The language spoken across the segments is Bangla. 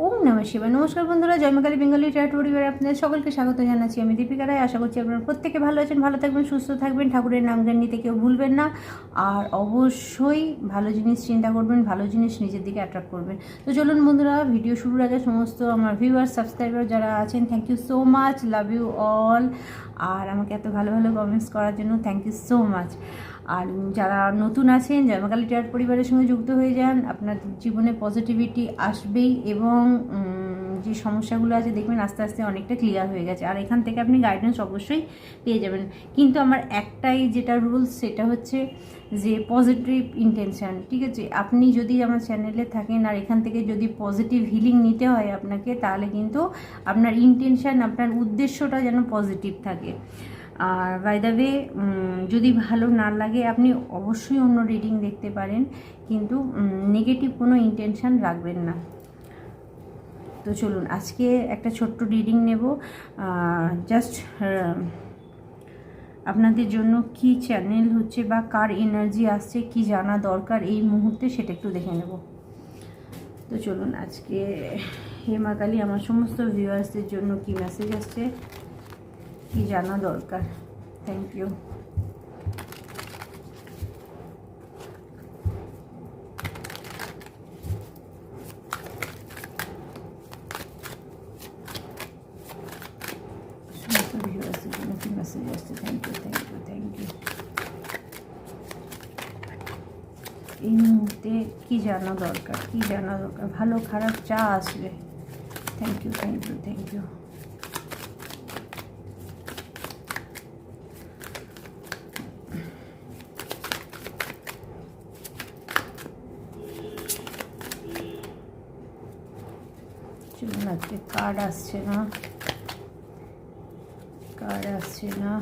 ওম নমঃ শিবা নমস্কার বন্ধুরা, জয়মাকালী বেঙ্গলি ট্যাট পরিবারে আপনাদের সকলকে স্বাগত জানাচ্ছি আমি দীপিকা রায়। আশা করছি আপনারা প্রত্যেকে ভালো আছেন, ভালো থাকবেন, সুস্থ থাকবেন। ঠাকুরের নাম জ্ঞান নিতে কেউ ভুলবেন না। আর অবশ্যই ভালো জিনিস চিন্তা করবেন, ভালো জিনিস নিজের দিকে অ্যাট্রাক্ট করবেন। তো চলুন বন্ধুরা ভিডিও শুরুর আগে সমস্ত আমার ভিউয়ার সাবস্ক্রাইবার যারা আছেন thank you so much love you all আর আমাকে এত ভালো ভালো কমেন্টস করার জন্য থ্যাংক ইউ সো মাচ আর যারা নতুন আছেন জয়মাকালী টিয়ার পরিবারের সঙ্গে যুক্ত হয়ে যান, আপনার জীবনে পজিটিভিটি আসবেই এবং যে সমস্যাগুলো আছে দেখবেন আস্তে আস্তে অনেকটা ক্লিয়ার হয়ে গেছে। আর এখান থেকে আপনি গাইডেন্স অবশ্যই পেয়ে যাবেন। কিন্তু আমার একটাই যেটা রুলস সেটা হচ্ছে যে পজিটিভ ইন্টেনশান ঠিক আছে? আপনি যদি আমার চ্যানেলে থাকেন আর এখান থেকে যদি পজিটিভ হিলিং নিতে হয় আপনাকে, তাহলে কিন্তু আপনার ইন্টেনশান আপনার উদ্দেশ্যটা যেন পজিটিভ থাকে। আর বাই দ্য ওয়ে যদি ভালো না লাগে, আপনি অবশ্যই অন্য রিডিং দেখতে পারেন, কিন্তু নেগেটিভ কোনো ইন্টেনশান রাখবেন না। তো চলুন, আজকে একটা ছোট্ট রিডিং নেব। জাস্ট আপনাদের জন্য কি চ্যানেল হচ্ছে বা কার এনার্জি আসছে, কি জানা দরকার, এই মুহূর্তে সেটা একটু দেখে নেব। তো চলুন, আজকে হেমা কালী আমার সমস্ত ভিউয়ার্সদের জন্য কি মেসেজ আসছে? কি জানা দরকার থ্যাংক ইউ সমস্ত ভিউয়ার্সদের জন্য কি মেসেজ আসছে thank you thank you thank you এই মুহূর্তে কি জানা দরকার কি জানা দরকার ভালো খারাপ চা আসবে thank you thank you thank you চলুন আজকে কার্ড আসছে না। কার্ড আসছে না।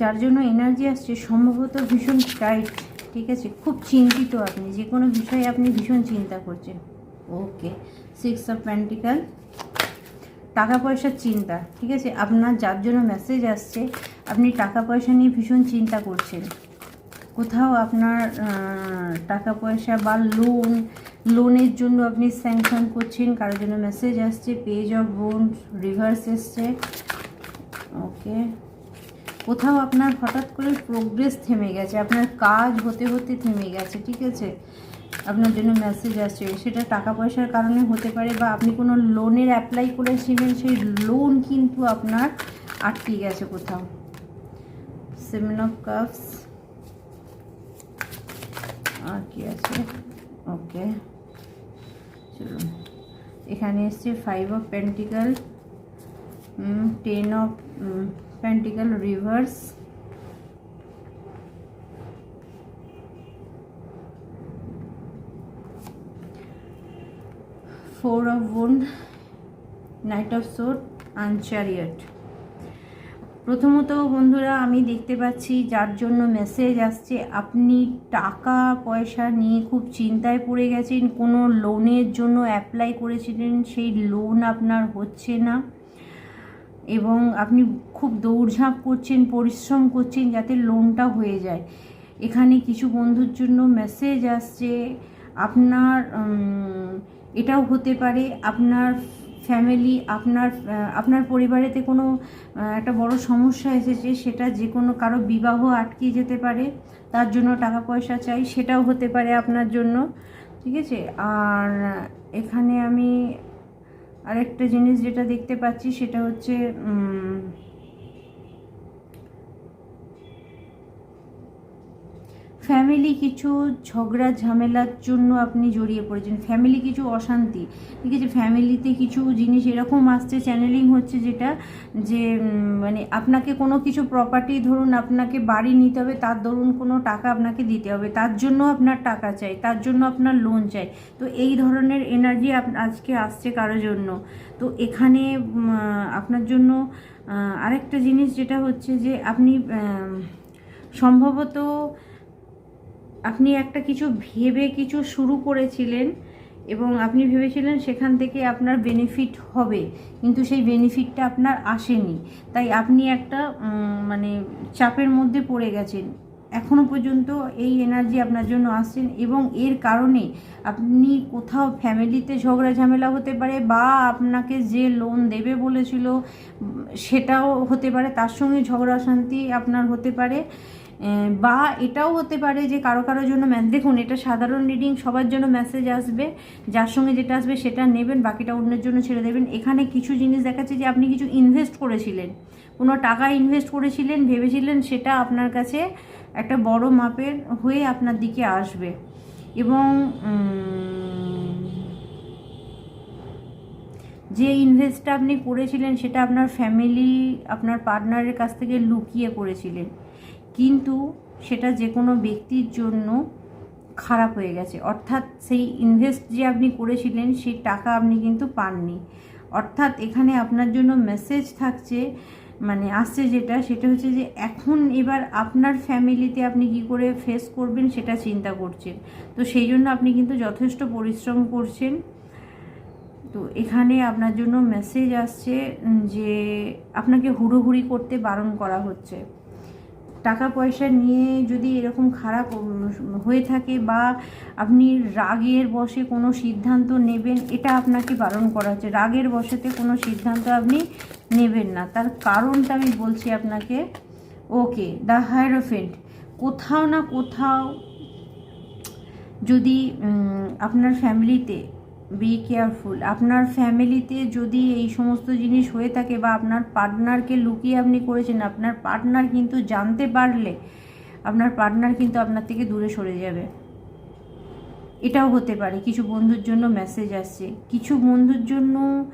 যার জন্য এনার্জি আসছে, সম্ভবত ভীষণ টাইট ঠিক আছে? খুব চিন্তিত আপনি, যে কোনো বিষয়ে আপনি ভীষণ চিন্তা করছেন। ওকে সিক্স অফ প্যান্টিকাল টাকা পয়সার চিন্তা, ঠিক আছে? আপনার যার জন্য মেসেজ আসছে, আপনি টাকা পয়সা নিয়ে ভীষণ চিন্তা করছেন। কোথাও আপনার টাকা পয়সা বা লোন লোনের জন্য আপনি স্যাংশন করছেন, কারোর জন্য মেসেজ আসছে পেজ অফ বোন রিভার্স এসছে। ওকে কোথাও আপনার হঠাৎ করে প্রোগ্রেস থেমে গেছে, আপনার কাজ হতে হতে থেমে গেছে, ঠিক আছে? আপনার জন্য মেসেজ আসছে, সেটা টাকা পয়সার কারণে হতে পারে বা আপনি কোনো লোনের অ্যাপ্লাই করেছিলেন, সেই লোন কিন্তু আপনার আটকে গেছে কোথাও। সেভেন অফ কাপস আর কি আছে? ওকে চলুন এখানে এসছে five of pentacles ten of pentacles reversed four of on knight of swords আনচারিয়েট প্রথমত বন্ধুরা, আমি দেখতে পাচ্ছি যার জন্য মেসেজ আসছে, আপনি টাকা, পয়সা নিয়ে খুব চিন্তায় পড়ে গেছেন, কোনো লোনের জন্য অ্যাপ্লাই করেছিলেন, সেই লোন আপনার হচ্ছে না এবং আপনি খুব দৌড়ঝাঁপ করছেন, পরিশ্রম করছেন যাতে লোনটা হয়ে যায়। এখানে কিছু বন্ধুর জন্য মেসেজ আসছে, আপনার এটাও হতে পারে, আপনার ফ্যামিলি আপনার আপনার পরিবারেতে কোনো একটা বড় সমস্যা এসেছে, সেটা যে কোনো কারও বিবাহ আটকে যেতে পারে, তার জন্য টাকা পয়সা চাই, সেটাও হতে পারে আপনার জন্য, ঠিক আছে? আর এখানে আমি আরেকটা জিনিস যেটা দেখতে পাচ্ছি, সেটা হচ্ছে ফ্যামিলি কিছু ঝগড়া, ঝামেলার জন্য আপনি জড়িয়ে পড়েছেন। ফ্যামিলি কিছু অশান্তি। ঠিক আছে ফ্যামিলিতে কিছু জিনিস এরকম আসছে চ্যানেলিং হচ্ছে যেটা, যে মানে আপনাকে কোনো কিছু প্রপার্টি ধরুন আপনাকে বাড়ি নিতে হবে, তার ধরুন কোনো টাকা আপনাকে দিতে হবে, তার জন্য আপনার টাকা চাই, তার জন্য আপনার লোন চাই। তো এই ধরনের এনার্জি আজকে আসছে কারোর জন্য। তো এখানে আপনার জন্য আরেকটা জিনিস যেটা হচ্ছে যে আপনি সম্ভবত আপনি একটা কিছু ভেবে কিছু শুরু করেছিলেন এবং আপনি ভেবেছিলেন সেখান থেকে আপনার বেনিফিট হবে, কিন্তু সেই বেনিফিটটা আপনার আসেনি। তাই আপনি একটা মানে চাপের মধ্যে পড়ে গেছেন। এখনও পর্যন্ত এই এনার্জি আপনার জন্য আসছেন এবং এর কারণে আপনি কোথাও ফ্যামিলিতে ঝগড়া ঝামেলা হতে পারে বা আপনাকে যে লোন দেবে বলেছিল, সেটাও হতে পারে, তার সঙ্গে ঝগড়া অশান্তি আপনার হতে পারে। বা এটাও হতে পারে যে কারও কারোর জন্য দেখুন এটা সাধারণ রিডিং সবার জন্য মেসেজ আসবে, যার সঙ্গে যেটা আসবে সেটা নেবেন, বাকিটা অন্যের জন্য ছেড়ে দেবেন। এখানে কিছু জিনিস দেখাচ্ছে যে আপনি কিছু ইনভেস্ট করেছিলেন, কোনো টাকা ইনভেস্ট করেছিলেন, ভেবেছিলেন সেটা আপনার কাছে একটা বড় মাপের হয়ে আপনার দিকে আসবে। এবং যে ইনভেস্টটা আপনি করেছিলেন সেটা আপনার ফ্যামিলি আপনার পার্টনারের কাছ থেকে লুকিয়ে করেছিলেন। কিন্তু সেটা যে কোনো ব্যক্তির জন্য খারাপ হয়ে গেছে। অর্থাৎ সেই ইনভেস্ট যে আপনি করেছিলেন সেই টাকা আপনি কিন্তু পাননি। অর্থাৎ এখানে আপনার জন্য মেসেজ থাকছে মানে আসছে যেটা, সেটা হচ্ছে যে এখন এবার আপনার ফ্যামিলিতে আপনি কি করে ফেস করবেন সেটা চিন্তা করছেন। তো সেই জন্য আপনি কিন্তু যথেষ্ট পরিশ্রম করছেন। তো এখানে আপনার জন্য মেসেজ আসছে যে আপনাকে হুড়োহুড়ি করতে বারণ করা হচ্ছে। টাকা পয়সা নিয়ে যদি এরকম খারাপ হয়ে থাকে বা আপনি রাগের বশে কোনো সিদ্ধান্ত নেবেন, এটা আপনাকে বারণ করা হচ্ছে। রাগের বশেতে কোনো সিদ্ধান্ত আপনি নেবেন না। তার কারণটা আমি বলছি আপনাকে। ওকে, দ্য হায়ারোফেন্ট কোথাও না কোথাও যদি আপনার ফ্যামিলিতে বি কেয়ারফুল আপনার ফ্যামিলিতে যদি এই সমস্ত জিনিস হয়ে থাকে বা আপনার পার্টনারকে লুকিয়ে আপনি করেছেন, আপনার পার্টনার কিন্তু জানতে পারলে আপনার পার্টনার কিন্তু আপনার থেকে দূরে সরে যাবে। এটাও হতে পারে। কিছু বন্ধুর জন্য মেসেজ আসছে। কিছু বন্ধুর জন্য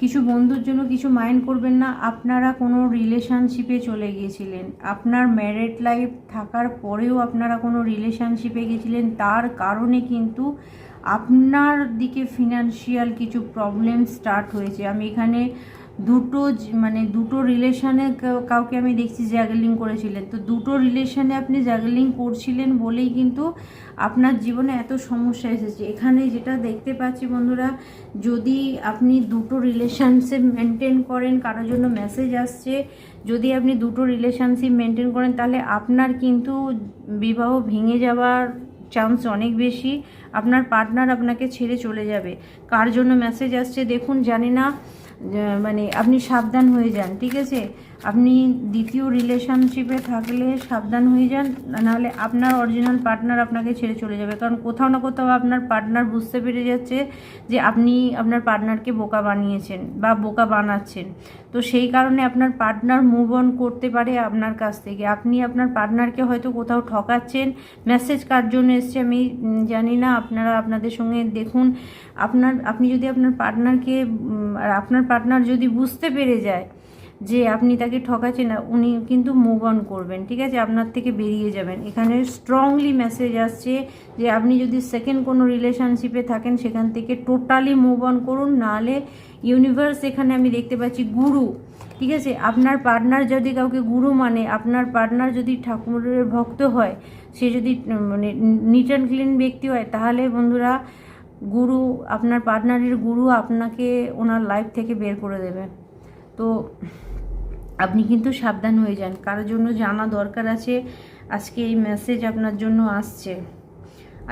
কিছু বন্ধুর জন্য কিছু মাইন্ড করবেন না। আপনারা কোনো রিলেশনশিপে চলে গিয়েছিলেন। আপনার ম্যারেড লাইফ থাকার পরেও আপনারা কোনো রিলেশনশিপে গিয়েছিলেন। তার কারণে কিন্তু আপনার দিকে ফিনান্সিয়াল কিছু প্রবলেম স্টার্ট হয়েছে। আমি এখানে দুটো মানে দুটো রিলেশনে কাউকে আমি দেখছি জ্যাগলিং করেছিলেন। তো দুটো রিলেশনে আপনি জ্যাগলিং করছিলেন বলেই কিন্তু আপনার জীবনে এত সমস্যা এসেছে। এখানে যেটা দেখতে পাচ্ছি বন্ধুরা, যদি আপনি দুটো রিলেশনশিপ মেনটেন করেন, কারোর জন্য মেসেজ আসছে, যদি আপনি দুটো রিলেশনশিপ মেনটেন করেন, তাহলে আপনার কিন্তু বিবাহ ভেঙে যাওয়ার চান্স অনেক বেশি। আপনার পার্টনার আপনাকে ছেড়ে চলে যাবে। কার জন্য মেসেজ আসছে দেখুন, জানি না। মানে আপনি সাবধান হয়ে যান ঠিক আছে? আপনি দ্বিতীয় রিলেশনশিপে থাকলে সাবধান হয়ে যান, নাহলে আপনার অরিজিনাল পার্টনার আপনাকে ছেড়ে চলে যাবে। কারণ কোথাও না কোথাও আপনার পার্টনার বুঝতে পেরে যাচ্ছে যে আপনি আপনার পার্টনারকে বোকা বানিয়েছেন বা বোকা বানাচ্ছেন। তো সেই কারণে আপনার পার্টনার মুভ অন করতে পারে আপনার কাছ থেকে। আপনি আপনার পার্টনারকে হয়তো কোথাও ঠকাচ্ছেন। মেসেজ কার জন্য এসছে আমি জানি না। আপনারা আপনাদের সঙ্গে দেখুন। আপনার, আপনি যদি আপনার পার্টনারকে আর আপনার পার্টনার যদি বুঝতে পেরে যায় যে আপনি তাকে ঠকাচ্ছেন না, উনি কিন্তু মুভ অন করবেন, ঠিক আছে? আপনার থেকে বেরিয়ে যাবেন। এখানে স্ট্রংলি মেসেজ আসছে যে আপনি যদি সেকেন্ড কোনো রিলেশনশিপে থাকেন, সেখান থেকে টোটালি মুভ অন করুন। নাহলে ইউনিভার্স এখানে আমি দেখতে পাচ্ছি গুরু ঠিক আছে? আপনার পার্টনার যদি কাউকে গুরু মানে আপনার পার্টনার যদি ঠাকুরের ভক্ত হয়, সে যদি মানে নিট অ্যান্ড ক্লিন ব্যক্তি হয়, তাহলে বন্ধুরা গুরু আপনার পার্টনারের গুরু আপনাকে ওনার লাইফ থেকে বের করে দেবে। তো আপনি কিন্তু সাবধান হয়ে যান। কারোর জন্য জানা দরকার আছে, আজকে এই মেসেজ আপনার জন্য আসছে।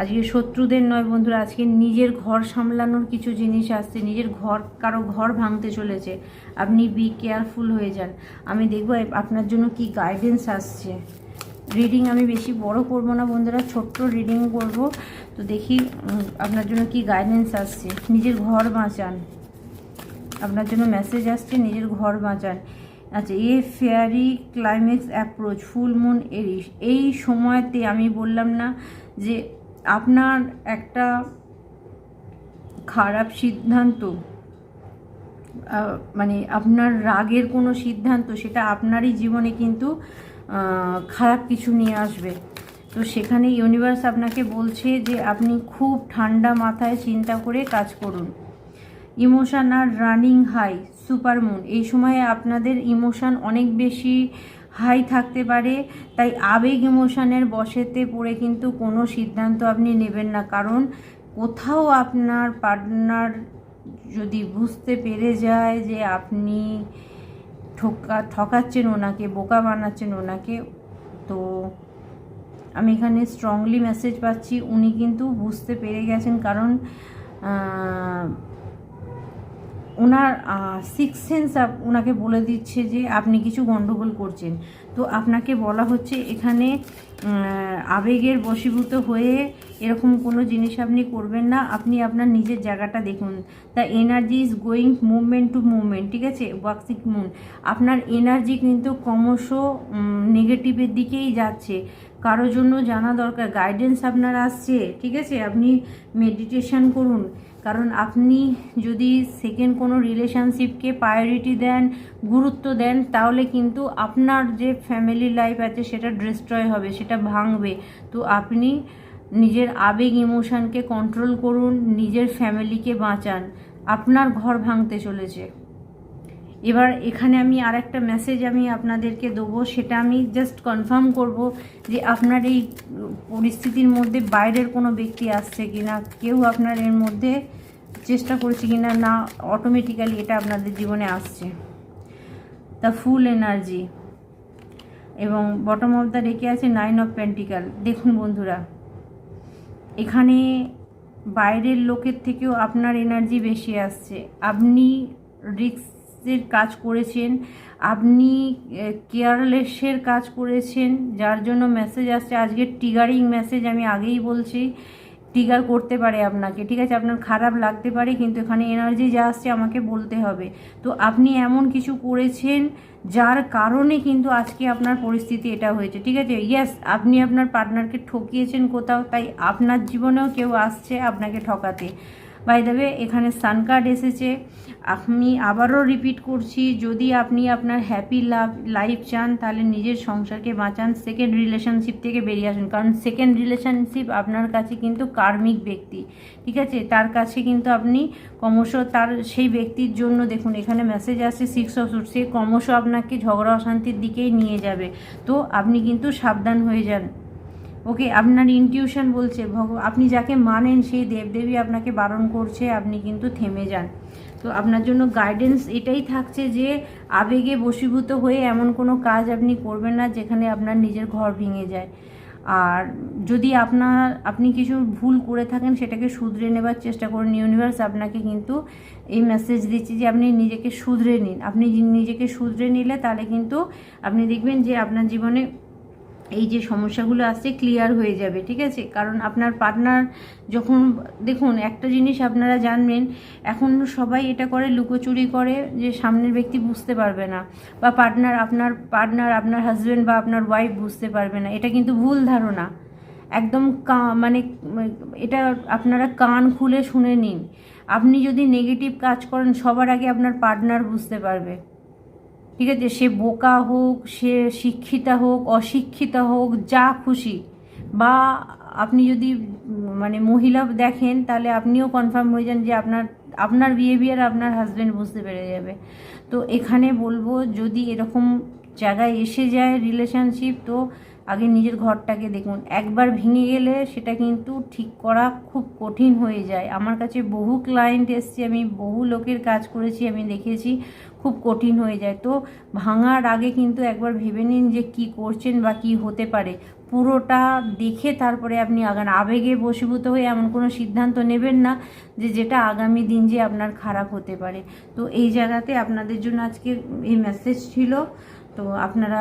আজকে শত্রুদের নয় বন্ধুরা, আজকে নিজের ঘর সামলানোর কিছু জিনিস আসছে, নিজের ঘর, কারও ঘর ভাঙতে চলেছে। আপনি বি কেয়ারফুল হয়ে যান। আমি দেখব আপনার জন্য কি গাইডেন্স আসছে। রিডিং আমি বেশি বড় করব না বন্ধুরা, ছোট্ট রিডিং করব। তো দেখি আপনার জন্য কি গাইডেন্স আসছে। নিজের ঘর বাঁচান। আপনার জন্য মেসেজ আসছে, নিজের ঘর বাঁচান। আচ্ছা a fairy climax approach, full moon Aries এই সময়তে আমি বললাম না যে আপনার একটা খারাপ সিদ্ধান্ত মানে আপনার রাগের কোনো সিদ্ধান্ত, সেটা আপনারই জীবনে কিন্তু খারাপ কিছু নিয়ে আসবে। তো সেখানে ইউনিভার্স আপনাকে বলছে যে আপনি খুব ঠান্ডা মাথায় চিন্তা করে কাজ করুন। ইমোশন আর রানিং হাই সুপারমুন এই সময়ে আপনাদের ইমোশান অনেক বেশি হাই থাকতে পারে, তাই আবেগ ইমোশানের বশেতে পড়ে কিন্তু কোনো সিদ্ধান্ত আপনি নেবেন না। কারণ কোথাও আপনার পার্টনার যদি বুঝতে পেরে যায় যে আপনি ঠকা ঠকাচ্ছেন ওনাকে, বোকা বানাচ্ছেন ওনাকে, তো আমি এখানে স্ট্রংলি মেসেজ পাচ্ছি। উনি কিন্তু বুঝতে পেরে গেছেন, কারণ ওনার সিক্স সেন্স ওনাকে বলে দিচ্ছে যে আপনি কিছু গণ্ডগোল করছেন। তো আপনাকে বলা হচ্ছে এখানে আবেগের বশীভূত হয়ে এরকম কোনো জিনিস আপনি করবেন না। আপনি আপনার নিজের জায়গাটা দেখুন। The energy is going movement to movement ঠিক আছে? ওয়াক্সিক মুন আপনার এনার্জি কিন্তু ক্রমশ নেগেটিভের দিকেই যাচ্ছে। কারোর জন্য জানা দরকার। গাইডেন্স আপনার আসছে, ঠিক আছে? আপনি মেডিটেশন করুন। কারণ আপনি যদি সেকেন্ড কোনো রিলেশনশিপকে প্রায়োরিটি দেন, গুরুত্ব দেন, তাহলে কিন্তু আপনার যে ফ্যামিলি লাইফ আছে, সেটা ডিস্ট্রয় হবে, সেটা ভাঙবে। তো আপনি নিজের আবেগ ইমোশানকে কন্ট্রোল করুন, নিজের ফ্যামিলিকে বাঁচান। আপনার ঘর ভাঙতে চলেছে। এবার এখানে আমি আর একটা মেসেজ আমি আপনাদেরকে দেবো, সেটা আমি জাস্ট কনফার্ম করব যে আপনার এই পরিস্থিতির মধ্যে বাইরের কোনো ব্যক্তি আসছে কি না কেউ আপনার এর মধ্যে চেষ্টা করছে কি না না অটোমেটিক্যালি এটা আপনাদের জীবনে আসছে। দ্য ফুল এনার্জি এবং বটম অফ দ্য রেখে আছে নাইন অফ পেন্টিকাল দেখুন বন্ধুরা, এখানে বাইরের লোকের থেকেও আপনার এনার্জি বেশি আসছে। আপনি রিক্সের কাজ করেছেন। আপনি কেয়ারলেসের কাজ করেছেন, যার জন্য মেসেজ আসছে। আজকে টিগারিং মেসেজ আমি আগেই বলছি ট্রিগার করতে পারে আপনাকে, ঠিক আছে? আপনার খারাপ লাগতে পারে, কিন্তু এখানে এনার্জি যা আসছে আমাকে বলতে হবে। তো আপনি এমন কিছু করেছেন, যার কারণে কিন্তু আজকে আপনার পরিস্থিতি এটা হয়েছে, ঠিক আছে? ইয়েস আপনি আপনার পার্টনারকে ঠকিয়েছেন কোথাও, তাই আপনার জীবনেও কেউ আসছে আপনাকে ঠকাতে। বাই দেবে এখানে সান কার্ড এসেছে। আমি আবারও রিপিট করছি, যদি আপনি আপনার হ্যাপি লাভ লাইফ চান, তাহলে নিজের সংসারকে বাঁচান। সেকেন্ড রিলেশনশিপ থেকে বেরিয়ে আসুন। কারণ সেকেন্ড রিলেশনশিপ আপনার কাছে কিন্তু কার্মিক ব্যক্তি। ঠিক আছে? তার কাছে কিন্তু আপনি ক্রমশ তার সেই ব্যক্তির জন্য দেখুন, এখানে মেসেজ আসছে সিক্স অফ সুট সে ক্রমশ আপনাকে ঝগড়া অশান্তির দিকেই নিয়ে যাবে। তো আপনি কিন্তু সাবধান হয়ে যান। ওকে, আপনার ইনটিউশন বলছে, ভগ, আপনি যাকে মানেন সেই দেবদেবী আপনাকে বারণ করছে, আপনি কিন্তু থেমে যান। তো আপনার জন্য গাইডেন্স এটাই থাকছে যে, আবেগে বশীভূত হয়ে এমন কোনো কাজ আপনি করবেন না, যেখানে আপনার নিজের ঘর ভেঙে যায়। আর যদি আপনার, আপনি কিছু ভুল করে থাকেন, সেটাকে শুধরে নেবার চেষ্টা করুন। ইউনিভার্স আপনাকে কিন্তু এই মেসেজ দিচ্ছে যে, আপনি নিজেকে শুধরে নিন। আপনি নিজেকে শুধরে নিলে তাহলে কিন্তু আপনি দেখবেন যে, আপনার জীবনে এই যে সমস্যাগুলো আসছে ক্লিয়ার হয়ে যাবে, ঠিক আছে? কারণ আপনার পার্টনার যখন, দেখুন, একটা জিনিস আপনারা জানবেন, এখন সবাই এটা করে, লুকোচুরি করে, যে সামনের ব্যক্তি বুঝতে পারবে না বা পার্টনার আপনার পার্টনার আপনার হাজব্যান্ড বা আপনার ওয়াইফ বুঝতে পারবে না। এটা কিন্তু ভুল ধারণা। একদম মানে এটা আপনারা কান খুলে শুনে নিন। আপনি যদি নেগেটিভ কাজ করেন, সবার আগে আপনার পার্টনার বুঝতে পারবে। ঠিক আছে? সে বোকা হোক, সে শিক্ষিতা হোক, অশিক্ষিতা হোক, যা খুশি। বা আপনি যদি মানে মহিলা দেখেন, তাহলে আপনিও কনফার্ম হয়ে যান যে আপনার আপনার বিহেভিয়ার আপনার হাজব্যান্ড বুঝতে পেরে যাবে। তো এখানে বলব, যদি এরকম জায়গায় এসে যায় রিলেশনশিপ তো আগে নিজের ঘরটাকে দেখুন। একবার ভেঙে গেলে সেটা কিন্তু ঠিক করা খুব কঠিন হয়ে যায়। আমার কাছে বহু ক্লায়েন্ট এসছে, আমি বহু লোকের কাজ করেছি, আমি দেখেছি খুব কঠিন হয়ে যায়। তো ভাঙার আগে কিন্তু একবার ভেবে নিন যে কি করছেন বা কি হতে পারে। পুরোটা দেখে তারপরে আপনি আগান, আবেগে বশীভূত হয়ে এমন কোনো সিদ্ধান্ত নেবেন না যে যেটা আগামী দিন যে আপনার খারাপ হতে পারে। তো এই জায়গাতে আপনাদের জন্য আজকে এই মেসেজ ছিল। তো আপনারা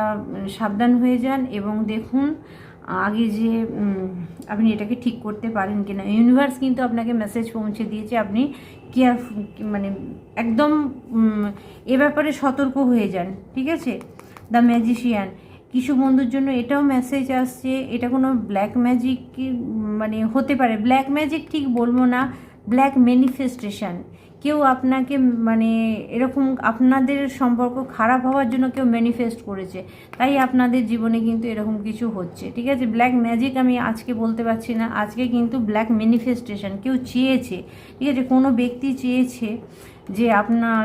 সাবধান হয়ে যান এবং দেখুন, আগে যে আপনি এটাকে ঠিক করতে পারেন কিনা। ইউনিভার্স কিন্তু আপনাকে মেসেজ পৌঁছে দিয়েছে, আপনি কেয়ার মানে একদম এ ব্যাপারে সতর্ক হয়ে যান, ঠিক আছে? দ্য ম্যাজিশিয়ান কিছু বন্ধুর জন্য এটাও মেসেজ আসছে, এটা কোনো ব্ল্যাক ম্যাজিক মানে হতে পারে। ব্ল্যাক ম্যাজিক ঠিক বলব না ব্ল্যাক ম্যানিফেস্টেশন কেউ আপনাকে মানে এরকম আপনাদের সম্পর্ক খারাপ হওয়ার জন্য কেউ ম্যানিফেস্ট করেছে। তাই আপনাদের জীবনে কিন্তু এরকম কিছু হচ্ছে, ঠিক আছে? ব্ল্যাক ম্যাজিক আমি আজকে বলতে পারছি না। আজকে কিন্তু ব্ল্যাক ম্যানিফেস্টেশন কেউ চেয়েছে, ঠিক আছে? কোনো ব্যক্তি চেয়েছে যে আপনার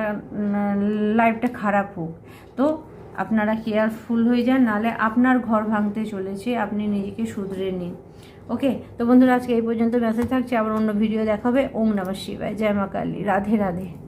লাইফটা খারাপ হোক। তো আপনারা কেয়ারফুল হয়ে যান নাহলে আপনার ঘর ভাঙতে চলেছে, আপনি নিজেকে শুধরে নিন। ওকে তো বন্ধুরা, আজকে এই পর্যন্ত। মেসেজ থাকছে, আবার অন্য ভিডিও দেখাবে। ওম নমঃ শিবায়। জয় মা কালী। রাধে রাধে।